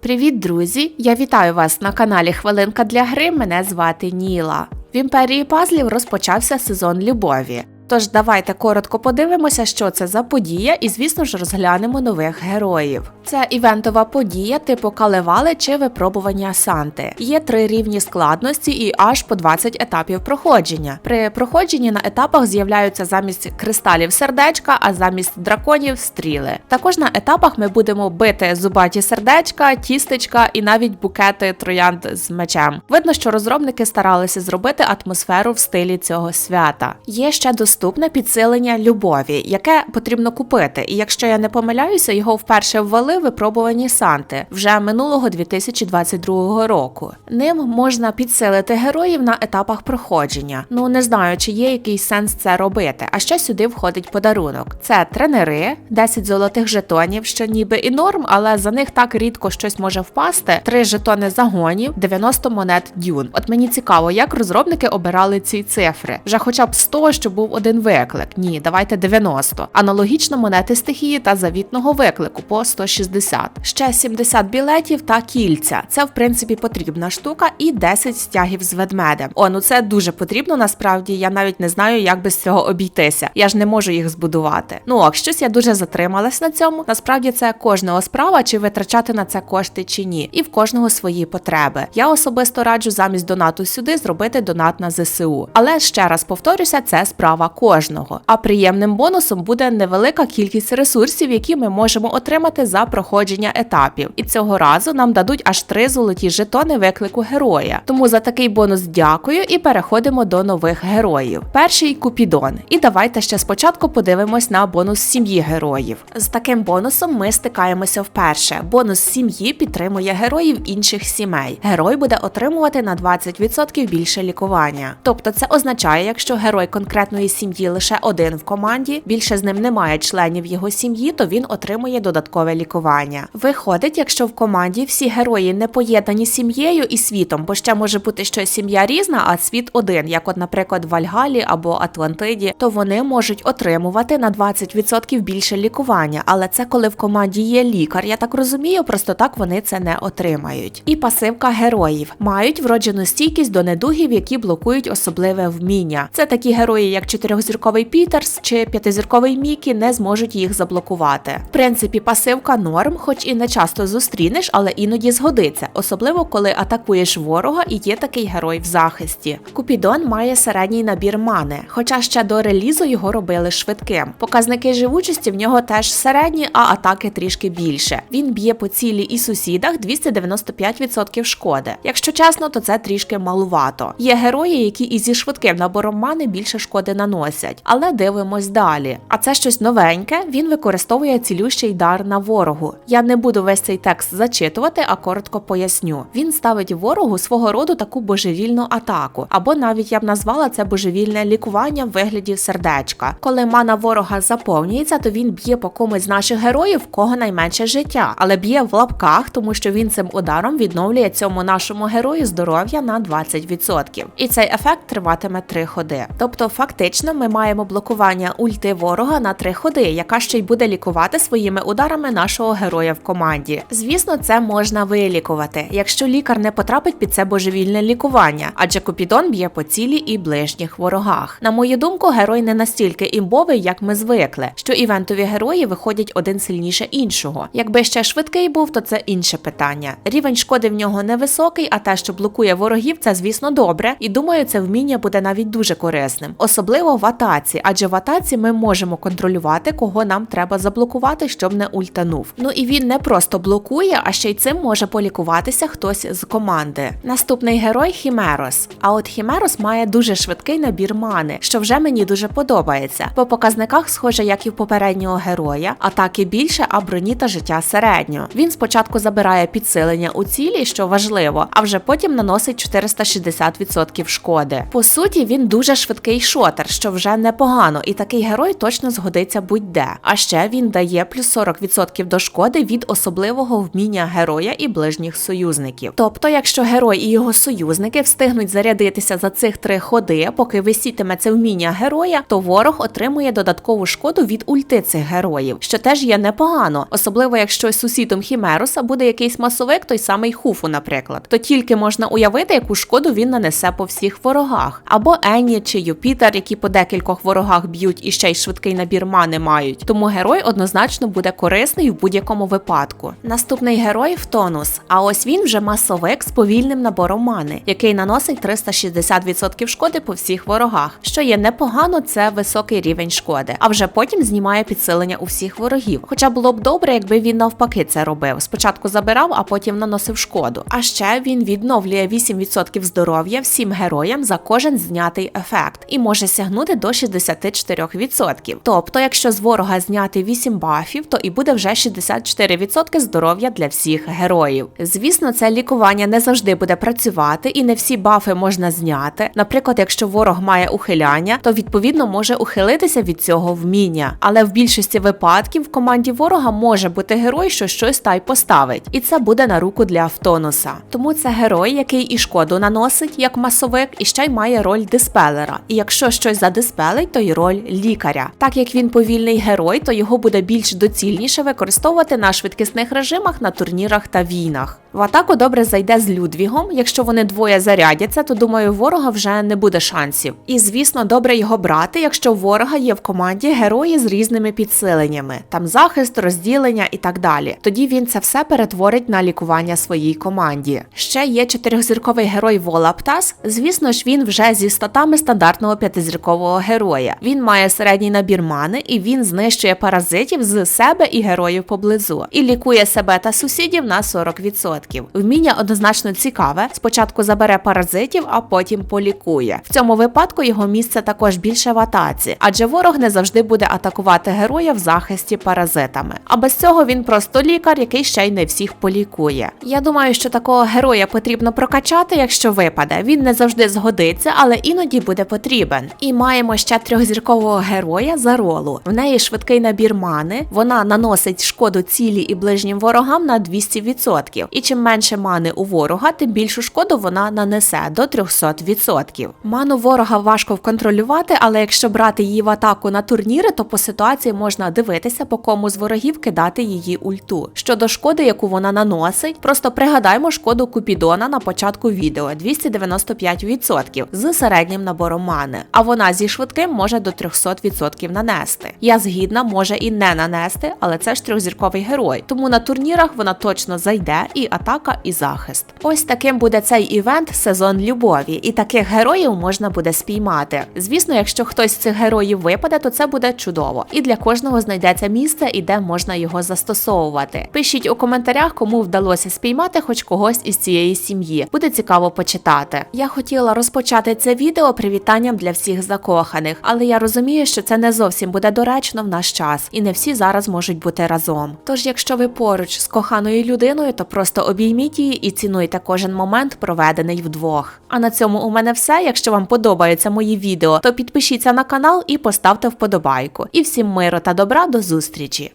Привіт, друзі! Я вітаю вас на каналі Хвилинка для гри. Мене звати Ніла. В імперії пазлів розпочався сезон любові. Тож давайте коротко подивимося, що це за подія, і звісно ж розглянемо нових героїв. Це івентова подія типу калевали чи випробування Санти. Є три рівні складності і аж по 20 етапів проходження. При проходженні на етапах з'являються замість кристалів сердечка, а замість драконів стріли. Також на етапах ми будемо бити зубаті сердечка, тістечка і навіть букети троянд з мечем. Видно, що розробники старалися зробити атмосферу в стилі цього свята. Є ще доступне підсилення любові, яке потрібно купити. І якщо я не помиляюся, його вперше ввели випробувані Санти вже минулого 2022 року. Ним можна підсилити героїв на етапах проходження. Ну не знаю, чи є якийсь сенс це робити. А ще сюди входить подарунок: це тренери, 10 золотих жетонів, що ніби і норм, але за них так рідко щось може впасти. 3 жетони загонів, 90 монет дюн. От мені цікаво, як розробники обирали ці цифри. Вже хоча б 100, щоб був один виклик. Ні, давайте 90. Аналогічно монети стихії та завітного виклику по 160. Ще 70 білетів та кільця. Це в принципі потрібна штука, і 10 стягів з ведмедем. О, ну це дуже потрібно. Насправді я навіть не знаю, як без цього обійтися. Я ж не можу їх збудувати. Ну ок, щось я дуже затрималась на цьому. Насправді це кожного справа, чи витрачати на це кошти чи ні, і в кожного свої потреби. Я особисто раджу замість донату сюди зробити донат на ЗСУ. Але ще раз повторюся, це справа кожного. А приємним бонусом буде невелика кількість ресурсів, які ми можемо отримати за проходження етапів. І цього разу нам дадуть аж три золоті жетони виклику героя. Тому за такий бонус дякую і переходимо до нових героїв. Перший Купідон. І давайте ще спочатку подивимось на бонус сім'ї героїв. З таким бонусом ми стикаємося вперше. Бонус сім'ї підтримує героїв інших сімей. Герой буде отримувати на 20% більше лікування. Тобто це означає, якщо герой конкретної сім'ї лише один в команді, більше з ним немає членів його сім'ї, то він отримує додаткове лікування. Виходить, якщо в команді всі герої не поєднані сім'єю і світом, бо ще може бути, що сім'я різна, а світ один, як, от, наприклад, в Вальгалі або Атлантиді, то вони можуть отримувати на 20% більше лікування. Але це коли в команді є лікар. Я так розумію, просто так вони це не отримають. І пасивка героїв мають вроджену стійкість до недугів, які блокують особливе вміння. Це такі герої, як чотирьохзірковий Пітерс чи п'ятизірковий Мікі, не зможуть їх заблокувати. В принципі, пасивка норм, хоч і не часто зустрінеш, але іноді згодиться, особливо коли атакуєш ворога і є такий герой в захисті. Купідон має середній набір мани, хоча ще до релізу його робили швидким. Показники живучості в нього теж середні, а атаки трішки більше. Він б'є по цілі і сусідах 295% шкоди. Якщо чесно, то це трішки малувато. Є герої, які і зі швидким набором мани більше шкоди наносять, але дивимось далі. А це щось новеньке. Він використовує цілющий дар на ворогу. Я не буду весь цей текст зачитувати, а коротко поясню. Він ставить ворогу свого роду таку божевільну атаку, або навіть я б назвала це божевільне лікування в вигляді сердечка. Коли мана ворога заповнюється, то він б'є по комусь з наших героїв, в кого найменше життя, але б'є в лапках, тому що він цим ударом відновлює цьому нашому герою здоров'я на 20%. І цей ефект триватиме 3 ходи. Тобто, фактично, ми маємо блокування ульти ворога на 3 ходи, яка ще й буде лікувати своїми ударами нашого героя в команді. Звісно, це можна вилікувати, якщо лікар не потрапить під це божевільне лікування, адже Купідон б'є по цілі і ближніх ворогах. На мою думку, герой не настільки імбовий, як ми звикли, що івентові герої виходять один сильніше іншого. Якби ще швидкий був, то це інше питання. Рівень шкоди в нього невисокий, а те, що блокує ворогів, це звісно добре. І думаю, це вміння буде навіть дуже корисним, особливо в атаці, адже в атаці ми можемо контролювати, кого нам треба заблокувати, щоб не ультанув. Ну і він не просто блокує, а ще й цим може полікуватися хтось з команди. Наступний герой Хімерос. А от Хімерос має дуже швидкий набір мани, що вже мені дуже подобається. По показниках, схоже, як і в попереднього героя, атаки більше, а броні та життя середньо. Він спочатку забирає підсилення у цілі, що важливо, а вже потім наносить 460% шкоди. По суті, він дуже швидкий шотер, що що вже непогано, і такий герой точно згодиться будь-де. А ще він дає плюс 40% до шкоди від особливого вміння героя і ближніх союзників. Тобто, якщо герой і його союзники встигнуть зарядитися за цих три ходи, поки висітиме це вміння героя, то ворог отримує додаткову шкоду від ульти цих героїв, що теж є непогано, особливо якщо сусідом Хімеруса буде якийсь масовик, той самий Хуфу, наприклад, то тільки можна уявити, яку шкоду він нанесе по всіх ворогах, або Енні чи Юпітер, які по декількох ворогах б'ють і ще й швидкий набір мани мають. Тому герой однозначно буде корисний в будь-якому випадку. Наступний герой Фтонус. А ось він вже масовик з повільним набором мани, який наносить 360% шкоди по всіх ворогах. Що є непогано, це високий рівень шкоди, а вже потім знімає підсилення у всіх ворогів. Хоча було б добре, якби він навпаки це робив. Спочатку забирав, а потім наносив шкоду. А ще він відновлює 8% здоров'я всім героям за кожен знятий ефект і може сягнути до 64%. Тобто, якщо з ворога зняти 8 бафів, то і буде вже 64% здоров'я для всіх героїв. Звісно, це лікування не завжди буде працювати, і не всі бафи можна зняти. Наприклад, якщо ворог має ухиляння, то відповідно може ухилитися від цього вміння. Але в більшості випадків в команді ворога може бути герой, що щось та й поставить, і це буде на руку для Автонуса. Тому це герой, який і шкоду наносить як масовик, і ще й має роль диспелера. І якщо щось задиспелить, то й роль лікаря. Так як він повільний герой, то його буде більш доцільніше використовувати на швидкісних режимах на турнірах та війнах. В атаку добре зайде з Людвігом. Якщо вони двоє зарядяться, то думаю, ворога вже не буде шансів. І звісно, добре його брати, якщо ворога є в команді герої з різними підсиленнями, там захист, розділення і так далі. Тоді він це все перетворить на лікування своїй команді. Ще є чотирьохзірковий герой Волаптас. Звісно ж, він вже зі статами стандартного п'ятизіркового героя. Він має середній набір мани і він знищує паразитів з себе і героїв поблизу, і лікує себе та сусідів на 40%. Вміння однозначно цікаве. Спочатку забере паразитів, а потім полікує. В цьому випадку його місце також більше в атаці, адже ворог не завжди буде атакувати героя в захисті паразитами. А без цього він просто лікар, який ще й не всіх полікує. Я думаю, що такого героя потрібно прокачати, якщо випаде. Він не завжди згодиться, але іноді буде потрібен. І маємо ще трьохзіркового героя за ролу. В неї швидкий набір мани. Вона наносить шкоду цілі і ближнім ворогам на 200%. І чим менше мани у ворога, тим більшу шкоду вона нанесе до 300%. Ману ворога важко вконтролювати, але якщо брати її в атаку на турніри, то по ситуації можна дивитися, по кому з ворогів кидати її ульту. Щодо шкоди, яку вона наносить, просто пригадаймо шкоду Купідона на початку відео 295% з середнім набором мани, а вона зі швидким може до 300% нанести. Я згідна, може і не нанести, але це ж трьохзірковий герой. Тому на турнірах вона точно зайде і атака, і захист. Ось таким буде цей івент сезон любові, і таких героїв можна буде спіймати. Звісно, якщо хтось з цих героїв випаде, то це буде чудово. І для кожного знайдеться місце, і де можна його застосовувати. Пишіть у коментарях, кому вдалося спіймати хоч когось із цієї сім'ї. Буде цікаво почитати. Я хотіла розпочати це відео привітанням для всіх закоханих, але я розумію, що це не зовсім буде доречно в наш час, і не всі зараз можуть бути разом. Тож, якщо ви поруч з коханою людиною, то просто обійміть її і цінуйте кожен момент, проведений вдвох. А на цьому у мене все. Якщо вам подобаються мої відео, то підпишіться на канал і поставте вподобайку. І всім миру та добра до зустрічі!